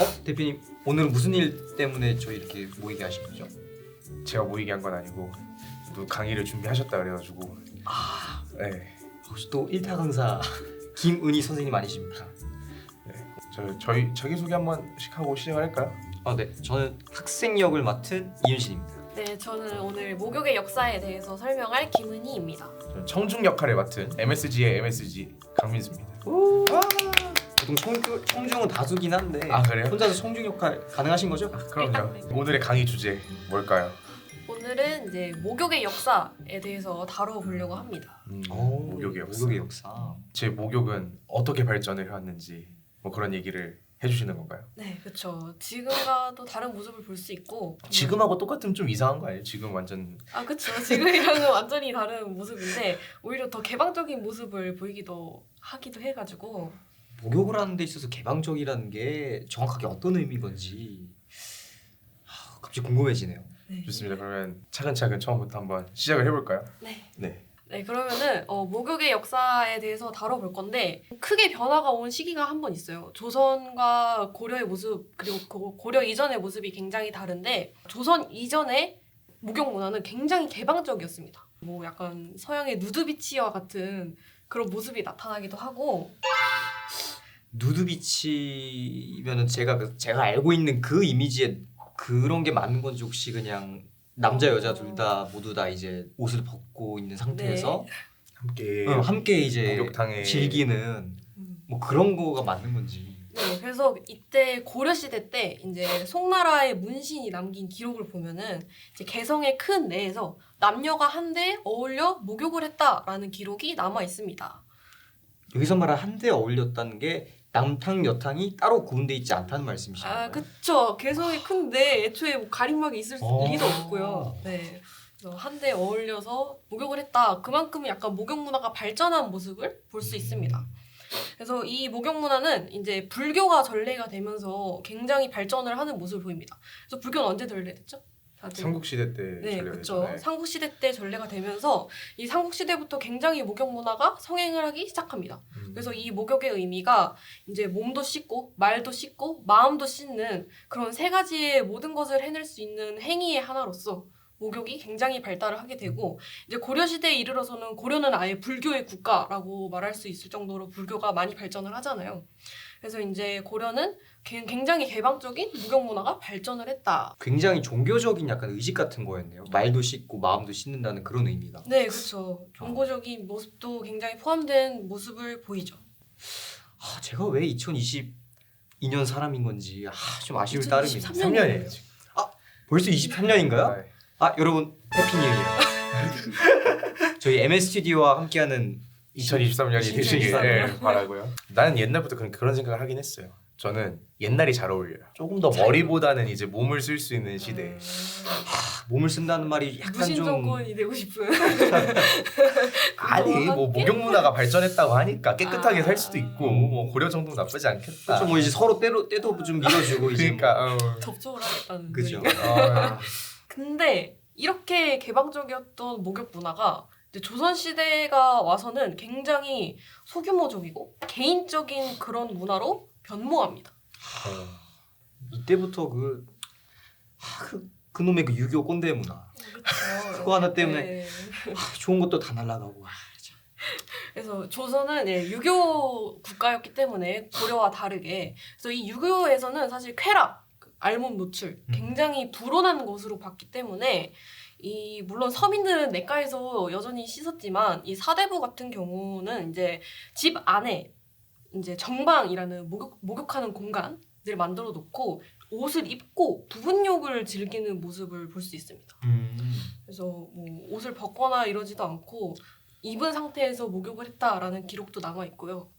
어 대표님 오늘은 무슨 일 때문에 저희 이렇게 모이게 하신 거죠? 제가 모이게 한 건 아니고 또 강의를 준비하셨다 그래가지고 아 네, 혹시 또 일타 강사 김은희 선생님 아니십니까? 저 저희 자기 소개 한 번씩 하고 시작할까요? 아 네, 저는 학생 역을 맡은 이윤신입니다. 네, 저는 오늘 목욕의 역사에 대해서 설명할 김은희입니다. 저는 청중 역할을 맡은 MSG의 MSG 강민수입니다. 보 통 청중, 청중은 다수긴 한데 아, 그래요? 혼자서 청중 역할 가능하신 거죠? 그럼요. 네. 오늘의 강의 주제 뭘까요? 오늘은 이제 목욕의 역사에 대해서 다뤄보려고 합니다. 음, 오, 목욕의 역사. 목욕의 역사. 제 목욕은 어떻게 발전을 해왔는지 뭐 그런 얘기를 해주시는 건가요? 네, 그렇죠. 지금과도 다른 모습을 볼 수 있고 지금하고 똑같으면 좀 이상한 거 아니에요? 지금 완전 아, 그렇죠. 지금이랑은 완전히 다른 모습인데 오히려 더 개방적인 모습을 보이기도 하기도 해가지고 목욕을 하는 데 있어서 개방적이라는 게 정확하게 어떤 의미인 건지 하, 갑자기 궁금해지네요. 네. 좋습니다. 그러면 차근차근 처음부터 한번 시작을 해볼까요? 네. 네. 네, 그러면은 어, 목욕의 역사에 대해서 다뤄볼 건데 크게 변화가 온 시기가 한 번 있어요. 조선과 고려의 모습 그리고 고- 고려 이전의 모습이 굉장히 다른데 조선 이전의 목욕 문화는 굉장히 개방적이었습니다. 뭐 약간 서양의 누드비치와 같은 그런 모습이 나타나기도 하고 누드비치면은 제가 그- 제가 알고 있는 그 이미지에 그런 게 맞는 건지 혹시 그냥 남자 여자 둘 다 모두 다 이제 옷을 벗고 있는 상태에서 함께 어, 함께 이제 목욕탕에 즐기는 음, 뭐 그런 거가 맞는 건지. 네, 그래서 이때 고려 시대 때 이제 송나라의 문신이 남긴 기록을 보면은 이제 개성의 큰 내에서 남녀가 한데 어울려 목욕을 했다라는 기록이 남아 있습니다. 여기서 말한 한데 어울렸다는 게 남탕 여탕이 따로 구분돼 있지 않다는 말씀이신가요? 아, 그쵸. 개성이 큰데 애초에 뭐 가림막이 있을 어. 리도 없고요. 네. 한데 어울려서 목욕을 했다. 그만큼 약간 목욕 문화가 발전한 모습을 볼 수 있습니다. 그래서 이 목욕 문화는 이제 불교가 전례가 되면서 굉장히 발전을 하는 모습을 보입니다. 그래서 불교는 언제 전래됐죠? 다들. 삼국시대 때 네, 전래가 그렇죠. 됐잖아요. 삼국시대 때 전례가 되면서 이 삼국시대부터 굉장히 목욕 문화가 성행을 하기 시작합니다. 음. 그래서 이 목욕의 의미가 이제 몸도 씻고 말도 씻고 마음도 씻는 그런 세 가지의 모든 것을 해낼 수 있는 행위의 하나로서 목욕이 굉장히 발달을 하게 되고 이제 고려 시대에 이르러서는 고려는 아예 불교의 국가라고 말할 수 있을 정도로 불교가 많이 발전을 하잖아요. 그래서 이제 고려는 개- 굉장히 개방적인 목욕 문화가 발전을 했다. 굉장히 종교적인 약간 의식 같은 거였네요. 말도 씻고 마음도 씻는다는 그런 의미가. 네, 그렇죠. 종교적인 모습도 굉장히 포함된 모습을 보이죠. 아, 제가 왜 2022년 사람인 건지 아, 좀 아쉬울 2023 따름입니다. 3년이에요 지금. 벌써 23년인가요? 네. 아 여러분 해피 뉴 이어. 저희 MS 스튜디오와 함께하는 2023년이 되시길 2023 네, 바라고요. 나는 옛날부터 그런, 그런 생각을 하긴 했어요. 저는 옛날이 잘 어울려요. 조금 더 머리보다는 이제 몸을 쓸 수 있는 시대. 음, 몸을 쓴다는 말이 약간 무신 좀 정권이 되고 싶은. 아니 뭐? 목욕 문화가 발전했다고 하니까 깨끗하게 아. 살 수도 있고 뭐 고려 정도는 나쁘지 않겠다. 그렇죠. 뭐 이제 서로 때로 때도 좀 밀어주고 이제 뭐. 그러니까 어. 접촉을 하겠다는. 그죠. 어, 근데 이렇게 개방적이었던 목욕 문화가 조선 시대가 와서는 굉장히 소규모적이고 개인적인 그런 문화로 변모합니다. 이때부터 그, 아, 그 그놈의 그 유교 꼰대 문화 그렇죠. 그거 하나 때문에 네. 아, 좋은 것도 다 날라가고 아, 참. 그래서 조선은 예, 유교 국가였기 때문에 고려와 다르게 그래서 이 유교에서는 사실 쾌락, 그 알몸 노출 음. 굉장히 불온한 것으로 봤기 때문에 이 물론 서민들은 내과에서 여전히 씻었지만 이 사대부 같은 경우는 이제 집 안에 이제 정방이라는 목욕, 목욕하는 공간을 만들어 놓고 옷을 입고 부분욕을 즐기는 모습을 볼 수 있습니다. 음. 그래서 뭐 옷을 벗거나 이러지도 않고 입은 상태에서 목욕을 했다라는 기록도 남아 있고요.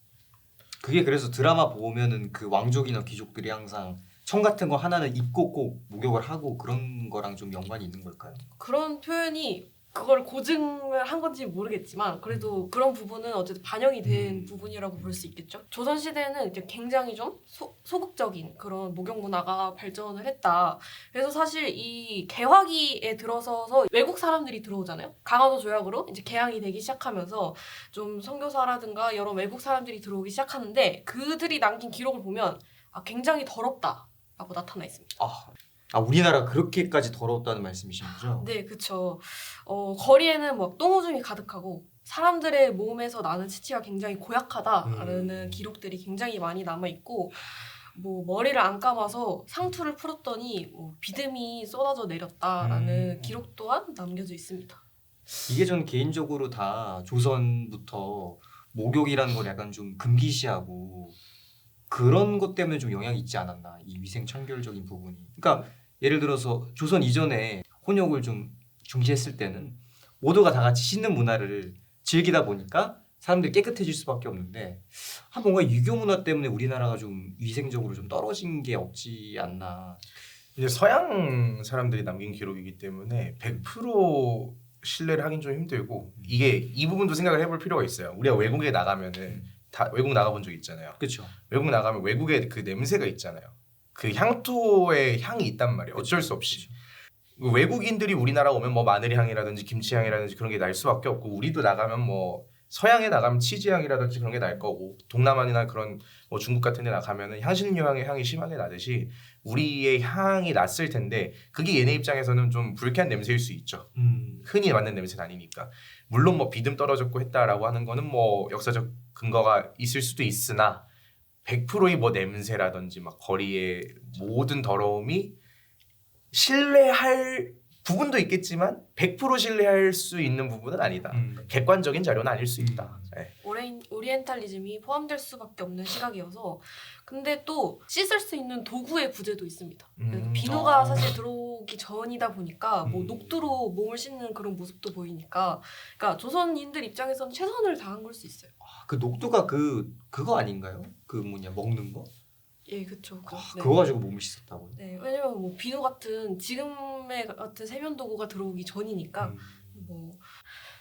그게 그래서 드라마 보면은 그 왕족이나 귀족들이 항상 청 같은 거 하나는 입고 꼭 목욕을 하고 그런 거랑 좀 연관이 있는 걸까요? 그런 표현이 그걸 고증을 한 건지 모르겠지만 그래도 그런 부분은 어쨌든 반영이 된 음. 부분이라고 볼 수 있겠죠. 조선 시대는 이제 굉장히 좀 소, 소극적인 그런 목욕 문화가 발전을 했다. 그래서 사실 이 개화기에 들어서서 외국 사람들이 들어오잖아요. 강화도 조약으로 이제 개항이 되기 시작하면서 좀 선교사라든가 여러 외국 사람들이 들어오기 시작하는데 그들이 남긴 기록을 보면 아, 굉장히 더럽다 라고 나타나 있습니다. 아, 아 우리나라 그렇게까지 더러웠다는 말씀이신 거죠? 네, 그쵸. 어, 거리에는 막 똥오줌이 가득하고 사람들의 몸에서 나는 치치가 굉장히 고약하다라는 음. 기록들이 굉장히 많이 남아 있고 뭐 머리를 안 감아서 상투를 풀었더니 뭐 비듬이 쏟아져 내렸다라는 음. 기록 또한 남겨져 있습니다. 이게 전 개인적으로 다 조선부터 목욕이라는 걸 약간 좀 금기시하고 그런 것 때문에 좀 영향이 있지 않았나 이 위생 청결적인 부분이. 그러니까 예를 들어서 조선 이전에 혼욕을 좀 중시했을 때는 모두가 다 같이 씻는 문화를 즐기다 보니까 사람들이 깨끗해질 수밖에 없는데 아 뭔가 유교 문화 때문에 우리나라가 좀 위생적으로 좀 떨어진 게 없지 않나. 이제 서양 사람들이 남긴 기록이기 때문에 100% 신뢰를 하긴 좀 힘들고 이게 이 부분도 생각을 해볼 필요가 있어요. 우리가 외국에 나가면은 다 외국 나가본 적 있잖아요. 그렇죠. 외국 나가면 외국에 그 냄새가 있잖아요. 그 향토의 향이 있단 말이에요. 어쩔 수 없이. 그 외국인들이 우리나라 오면 뭐 마늘 향이라든지 김치 향이라든지 그런 게 날 수밖에 없고 우리도 나가면 뭐 서양에 나가면 치즈 향이라든지 그런 게 날 거고 동남아나 그런 뭐 중국 같은 데 나가면은 향신료 향의 향이 심하게 나듯이 우리의 향이 났을 텐데 그게 얘네 입장에서는 좀 불쾌한 냄새일 수 있죠. 음. 흔히 맡는 냄새는 아니니까. 물론 뭐 비듬 떨어졌고 했다라고 하는 거는 뭐 역사적 근거가 있을 수도 있으나 100%의 뭐 냄새라든지 막 거리의 모든 더러움이 신뢰할 부분도 있겠지만 100% 신뢰할 수 있는 부분은 아니다. 음. 객관적인 자료는 아닐 수 있다. 예. 오레인, 오리엔탈리즘이 포함될 수밖에 없는 시각이어서 근데 또 씻을 수 있는 도구의 부재도 있습니다. 음. 비누가 아. 사실 들어 오기 전이다 보니까 뭐 음. 녹두로 몸을 씻는 그런 모습도 보이니까 그러니까 조선인들 입장에서는 최선을 다한 걸 수 있어요. 그 녹두가 그 그거 아닌가요? 그 뭐냐 먹는 거? 예, 그렇죠. 그, 아, 네. 그거 가지고 몸을 씻었다고요? 네, 왜냐면 뭐 비누 같은 지금의 같은 세면 도구가 들어오기 전이니까 음. 뭐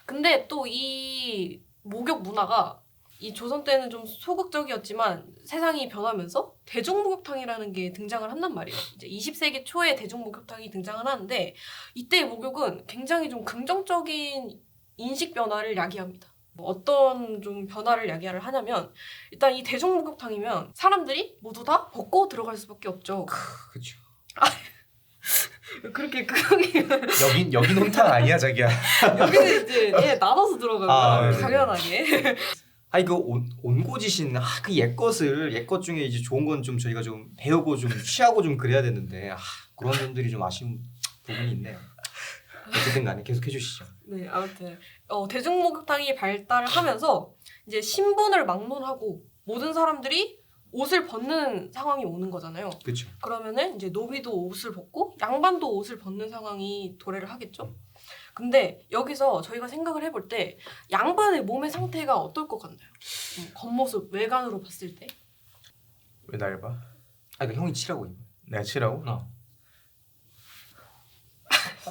근데 또 이 목욕 문화가 이 조선 때는 좀 소극적이었지만 세상이 변하면서 대중 목욕탕이라는 게 등장을 한단 말이에요. 이제 20세기 초에 대중 목욕탕이 등장을 하는데 이때의 목욕은 굉장히 좀 긍정적인 인식 변화를 야기합니다. 뭐 어떤 좀 변화를 야기를 하냐면 일단 이 대중 목욕탕이면 사람들이 모두 다 벗고 들어갈 수밖에 없죠. 그렇죠. 그렇게 크게 여긴 여긴 혼탕 아니야 자기야. 여기는 이제 예, 나눠서 들어가는 아, 거예요. 네. 당연하게. 아니 그 온, 온고지신 아, 그 옛것을 옛것 중에 이제 좋은 건 좀 저희가 좀 배우고 좀 취하고 좀 그래야 되는데 아, 그런 점들이 좀 아쉬운 부분이 있네요. 어쨌든 간에 계속 해주시죠. 네, 아무튼 어, 대중 목욕탕이 발달을 하면서 이제 신분을 막론하고 모든 사람들이 옷을 벗는 상황이 오는 거잖아요. 그렇죠. 그러면은 이제 노비도 옷을 벗고 양반도 옷을 벗는 상황이 도래를 하겠죠. 근데 여기서 저희가 생각을 해볼 때 양반의 몸의 상태가 어떨 것 같나요? 음, 겉모습 외관으로 봤을 때. 왜 날 봐? 아, 그 형이 치라고. 내가 치라고? 어.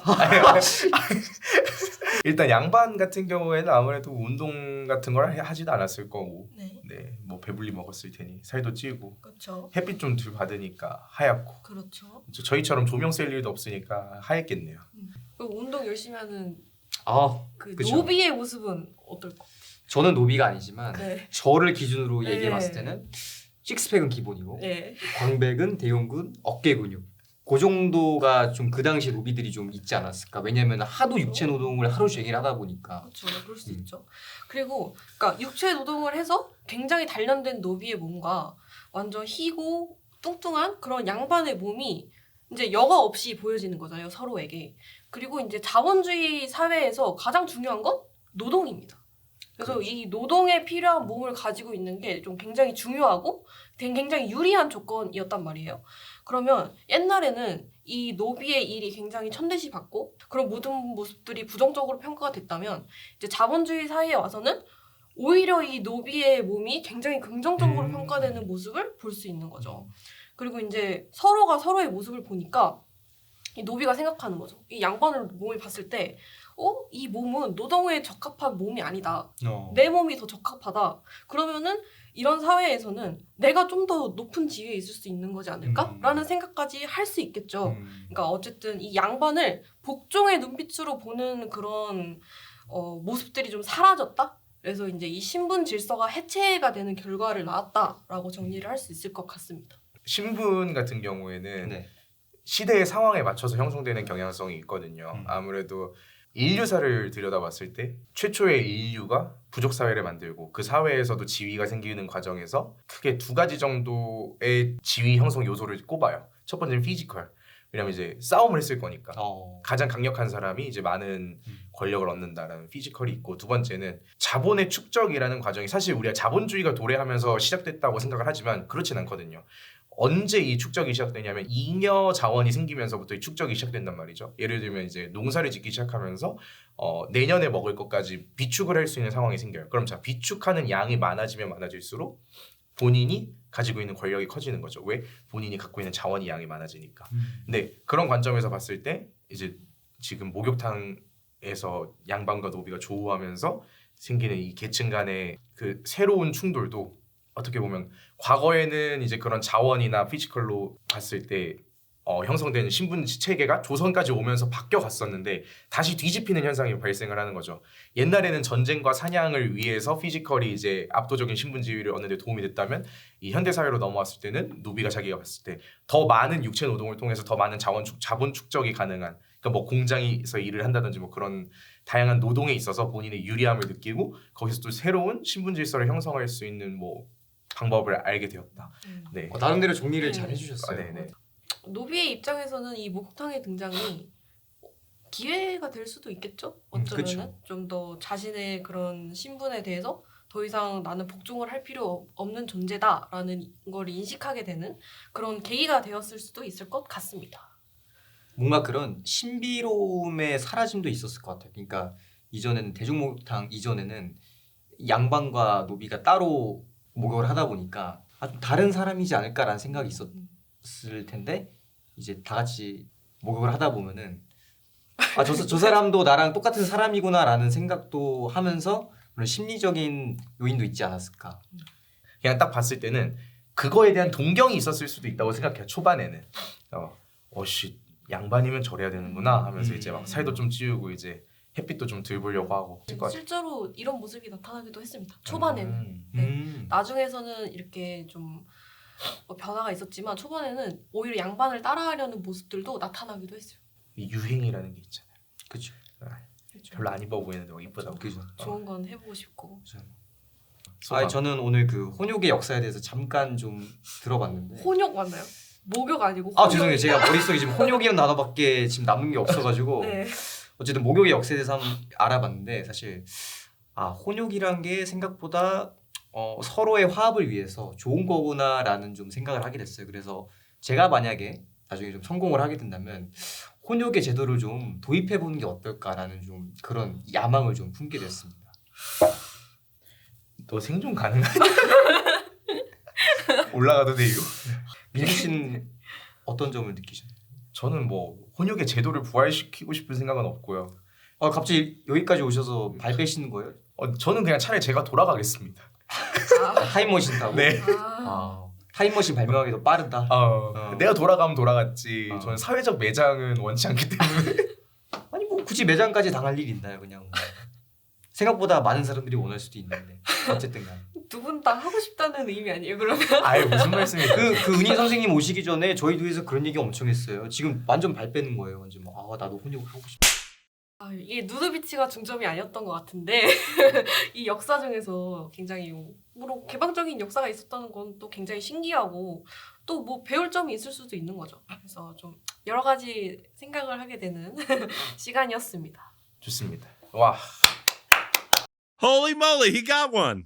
일단 양반 같은 경우에는 아무래도 운동 같은 걸 하- 하지도 않았을 거고, 네, 네, 뭐 배불리 먹었을 테니 살도 찌고 그렇죠. 햇빛 좀 덜 받으니까 하얗고 그렇죠. 저- 저희처럼 조명 셀 일도 없으니까 하얗겠네요. 그리고 운동 열심히 하는 아, 그 그쵸. 노비의 모습은 어떨까? 저는 노비가 아니지만 네. 저를 기준으로 네. 얘기해봤을 때는 식스팩은 기본이고 네. 광백은 대흉근, 어깨 근육. 그 정도가 좀 그 당시 노비들이 좀 있지 않았을까? 왜냐면 하도 육체 노동을 하루 종일 하다 보니까. 그렇죠. 그럴 수 음. 있죠. 그리고 그러니까 육체 노동을 해서 굉장히 단련된 노비의 몸과 완전 희고 뚱뚱한 그런 양반의 몸이 이제 여과 없이 보여지는 거잖아요. 서로에게. 그리고 이제 자본주의 사회에서 가장 중요한 건 노동입니다. 그래서 그렇죠. 이 노동에 필요한 몸을 가지고 있는 게 좀 굉장히 중요하고 굉장히 유리한 조건이었단 말이에요. 그러면 옛날에는 이 노비의 일이 굉장히 천대시 받고 그런 모든 모습들이 부정적으로 평가가 됐다면 이제 자본주의 사회에 와서는 오히려 이 노비의 몸이 굉장히 긍정적으로 음. 평가되는 모습을 볼 수 있는 거죠. 그리고 이제 서로가 서로의 모습을 보니까 이 노비가 생각하는 거죠. 이 양반을 몸을 봤을 때, 어? 이 몸은 노동에 적합한 몸이 아니다. 어. 내 몸이 더 적합하다. 그러면은 이런 사회에서는 내가 좀 더 높은 지위에 있을 수 있는 거지 않을까? 음. 라는 생각까지 할 수 있겠죠. 음. 그러니까 어쨌든 이 양반을 복종의 눈빛으로 보는 그런 어, 모습들이 좀 사라졌다. 그래서 이제 이 신분 질서가 해체가 되는 결과를 낳았다라고 정리를 할 수 있을 것 같습니다. 신분 같은 경우에는 네. 시대의 상황에 맞춰서 형성되는 경향성이 있거든요. 음. 아무래도 인류사를 들여다봤을 때 최초의 인류가 부족 사회를 만들고 그 사회에서도 지위가 생기는 과정에서 크게 두 가지 정도의 지위 형성 요소를 꼽아요. 첫 번째는 피지컬. 왜냐면 이제 싸움을 했을 거니까. 어. 가장 강력한 사람이 이제 많은 권력을 얻는다라는 피지컬이 있고 두 번째는 자본의 축적이라는 과정이 사실 우리가 자본주의가 도래하면서 시작됐다고 생각을 하지만 그렇진 않거든요. 언제 이 축적이 시작되냐면 잉여 자원이 생기면서부터 이 축적이 시작된단 말이죠. 예를 들면 이제 농사를 짓기 시작하면서 어, 내년에 먹을 것까지 비축을 할 수 있는 상황이 생겨요. 그럼 자 비축하는 양이 많아지면 많아질수록 본인이 가지고 있는 권력이 커지는 거죠. 왜? 본인이 갖고 있는 자원이 양이 많아지니까. 음. 네 그런 관점에서 봤을 때 이제 지금 목욕탕에서 양반과 노비가 조우하면서 생기는 이 계층 간의 그 새로운 충돌도 어떻게 보면 과거에는 이제 그런 자원이나 피지컬로 봤을 때 어, 형성된 신분 체계가 조선까지 오면서 바뀌어 갔었는데 다시 뒤집히는 현상이 발생을 하는 거죠. 옛날에는 전쟁과 사냥을 위해서 피지컬이 이제 압도적인 신분 지위를 얻는 데 도움이 됐다면 이 현대 사회로 넘어왔을 때는 노비가 자기가 봤을 때 더 많은 육체 노동을 통해서 더 많은 자원 축, 자본 축적이 가능한 그러니까 뭐 공장에서 일을 한다든지 뭐 그런 다양한 노동에 있어서 본인의 유리함을 느끼고 거기서 또 새로운 신분 질서를 형성할 수 있는 뭐 방법을 알게 되었다. 음. 네. 어, 나름대로 정리를 네. 잘 아, 해주셨어요. 네네. 노비의 입장에서는 이 목욕탕의 등장이 기회가 될 수도 있겠죠. 음, 어쩌면은 그쵸. 좀더 자신의 그런 신분에 대해서 더 이상 나는 복종을 할 필요 없는 존재다라는 걸 인식하게 되는 그런 계기가 되었을 수도 있을 것 같습니다. 뭔가 그런 신비로움의 사라짐도 있었을 것 같아요. 그러니까 이전에는 대중목욕탕 이전에는 양반과 노비가 따로 목욕을 하다 보니까 아, 좀 다른 사람이지 않을까라는 생각이 있었을 텐데 이제 다 같이 목욕을 하다 보면은 아저 저 사람도 나랑 똑같은 사람이구나라는 생각도 하면서 그런 심리적인 요인도 있지 않았을까. 그냥 딱 봤을 때는 그거에 대한 동경이 있었을 수도 있다고 생각해요. 초반에는 어, 어씨 양반이면 저래야 되는구나 하면서 음. 이제 막 살도 좀 찌우고 이제 햇빛도 좀 덜 보려고 하고. 실제로 이런 모습이 나타나기도 했습니다. 초반에는 음. 네. 음. 나중에서는 이렇게 좀 어, 변화가 있었지만 초반에는 오히려 양반을 따라하려는 모습들도 나타나기도 했어요. 이 유행이라는 게 있잖아요. 그렇죠. 별로 안 이뻐 보이는데 막 이쁘다고. 그죠. 좋은 건 해보고 싶고. 아 저는 오늘 그 혼욕의 역사에 대해서 잠깐 좀 들어봤는데. 혼욕 맞나요? 목욕 아니고 아 혼욕. 죄송해요 제가 머릿속에 지금 혼욕이라는 단어밖에 지금 남은 게 없어가지고 네. 어쨌든 목욕의 역사에 대해서 한번 알아봤는데 사실 아 혼욕이란 게 생각보다 어, 서로의 화합을 위해서 좋은 거구나라는 좀 생각을 하게 됐어요 그래서 제가 만약에 나중에 좀 성공을 하게 된다면 혼욕의 제도를 좀 도입해 보는 게 어떨까라는 좀 그런 야망을 좀 품게 됐습니다 너 생존 가능하냐? 올라가도 돼요. 민수 씨는 어떤 점을 느끼셨나요? 저는 뭐 혼욕의 제도를 부활시키고 싶은 생각은 없고요. 아 갑자기 여기까지 오셔서 발 빼시는 거예요? 어, 저는 그냥 차라리 제가 돌아가겠습니다. 아, 타임머신 타고? 네. 아. 아, 타임머신 발명하기 더 빠르다. 어, 어. 내가 돌아가면 돌아갔지. 어. 저는 사회적 매장은 원치 않기 때문에. 아니 뭐 굳이 매장까지 당할 일이 있나요? 그냥 뭐. 생각보다 많은 사람들이 원할 수도 있는데 어쨌든 간. 두분 다 하고 싶다는 의미 아니에요? 그러면 아예 무슨 말씀이에요? 그, 그 은희 선생님 오시기 전에 저희 도에서 그런 얘기 엄청 했어요. 지금 완전 발 빼는 거예요. 완전 막, 아 나도 혼욕을 하고 싶다. 아, 이게 누드비치가 중점이 아니었던 것 같은데 이 역사 중에서 굉장히 뭐 개방적인 역사가 있었다는 건 또 굉장히 신기하고 또 뭐 배울 점이 있을 수도 있는 거죠. 그래서 좀 여러 가지 생각을 하게 되는 시간이었습니다. 좋습니다. 와 Holy moly, he got one.